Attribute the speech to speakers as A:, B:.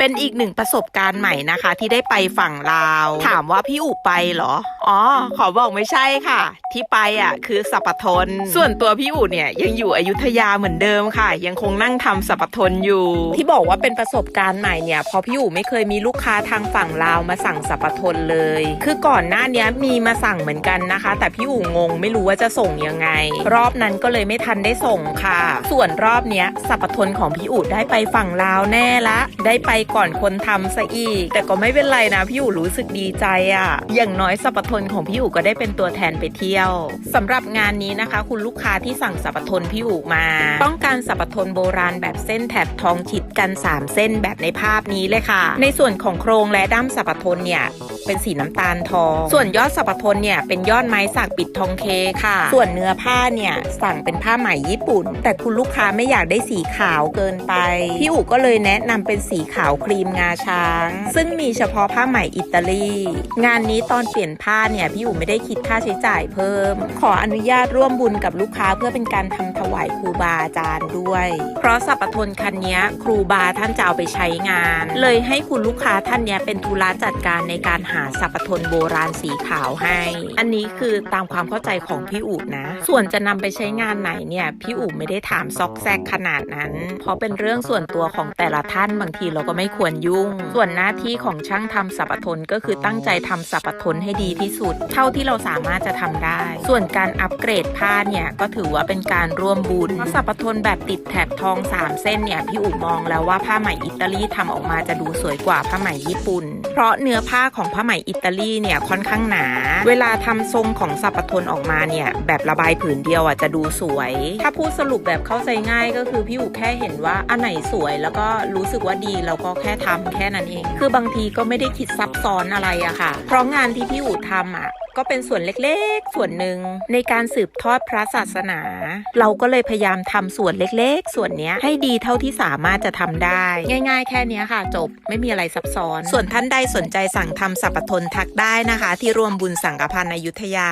A: เป็นอีกหนึ่งประสบการณ์ใหม่นะคะ ที่ได้ไปฝั่งลาว ถามว่าพี่อุไปเหรอ อ๋อ ขอบอกไม่ใช่ค่ะ ที่ไปอะคือสัปทน ส่วนตัวพี่อุเนี่ยยังอยู่อยุธยาเหมือนเดิมค่ะ ยังคงนั่งทำสัปทนอยู่ ที่บอกว่าเป็นประสบการณ์ใหม่เนี่ยเพอพี่อุไม่เคยมีลูกค้าทางฝั่งลาวมาสั่งสัปทนเลย คือก่อนหน้าเนี้ยมีมาสั่งเหมือนกันนะคะ แต่พี่อูงงไม่รู้ว่าจะส่งยังไง รอบนั้นก็เลยไม่ทันได้ส่งค่ะ ส่วนรอบเนี้ยสัปทนของพี่อูได้ไปฝั่งลาวแน่ละ ได้ไปก่อนคนทำซะอีก แต่ก็ไม่เป็นไรนะพี่อูรู้สึกดีใจอะ่ะ อย่างน้อยสัปทนของพี่อูก็ได้เป็นตัวแทนไปเที่ยวสำหรับงานนี้นะคะ คุณลูกค้าที่สั่งสัปทนพี่อูมา ต้องการสัปทนโบราณแบบเส้นแถบทองฉิดกัน 3 เส้นแบบในภาพนี้เลยค่ะ ในส่วนของโครงและด้ามสัปทนเนี่ยเป็นสีน้ำตาลทอง ส่วนยอดสัปทนเนี่ยเป็นยอดไม้สักปิดทองเคค่ะ ส่วนเนื้อผ้าเนี่ยสั่งเป็นผ้าไหมญี่ปุ่น แต่คุณลูกค้าไม่อยากได้สีขาวเกินไป พี่อู๋ก็เลยแนะนำเป็นสีขาวครีมงาช้าง ซึ่งมีเฉพาะผ้าไหมอิตาลี งานนี้ตอนเปลี่ยนผ้าเนี่ยพี่อู๋ไม่ได้คิดค่าใช้จ่ายเพิ่ม ขออนุญาตร่วมบุญกับลูกค้าเพื่อเป็นการทำถวายครูบาอาจารย์ด้วย เพราะสัปทนคันนี้ครูบาท่านจะเอาไปใช้งาน เลยให้คุณลูกค้าท่านเนี้ยเป็นธุระจัดการในการหาสัปทนโบราณสีขาวให้ อันนี้คือตามความเข้าใจของพี่อู๋นะ ส่วนจะนำไปใช้งานไหนเนี่ยพี่อู๋ไม่ได้ถามซอกแซกขนาดนั้น เพราะเป็นเรื่องส่วนตัวของแต่ละท่านบางทีเราก็ไม่ควรยุ่ง ส่วนหน้าที่ของช่างทำสับปะทนก็คือตั้งใจทำสับปะทนให้ดีที่สุด เท่าที่เราสามารถจะทำได้ ส่วนการอัปเกรดผ้าเนี่ยก็ถือว่าเป็นการร่วมบุญเพราะสัปทนแบบติดแถบทอง 3 เส้นเนี่ยพี่อู๋มองแล้วว่าผ้าไหมอิตาลีทำออกมาจะดูสวยกว่าผ้าไหมญี่ปุ่น เพราะเนื้อผ้าของผ้าไหมอิตาลีเนี่ยค่อนข้างหนา เวลาทำทรงของสับปะทนออกมาเนี่ยแบบระบายผืนเดียวอะจะดูสวย ถ้าพูดสรุปแบบเข้าใจง่ายก็คือพี่อู๋แค่เห็นว่าอันไหนสวยแล้วก็รู้สึกว่าดีเราก็แค่ทำแค่นั้นเอง คือบางทีก็ไม่ได้คิดซับซ้อนอะไรอะค่ะ เพราะงานที่พี่อู๋ทำอะก็เป็นส่วนเล็กๆ ส่วนหนึ่งในการสืบทอดพระศาสนา เราก็เลยพยายามทำส่วนเล็กๆ ส่วนนี้ให้ดีเท่าที่สามารถจะทำได้ ง่าย ๆ แค่นี้ค่ะ จบไม่มีอะไรซับซ้อน ส่วนท่านใดสนใจสั่งทำสัปทนทักได้นะคะ ที่รวมบุญสังฆพันธ์อยุธยา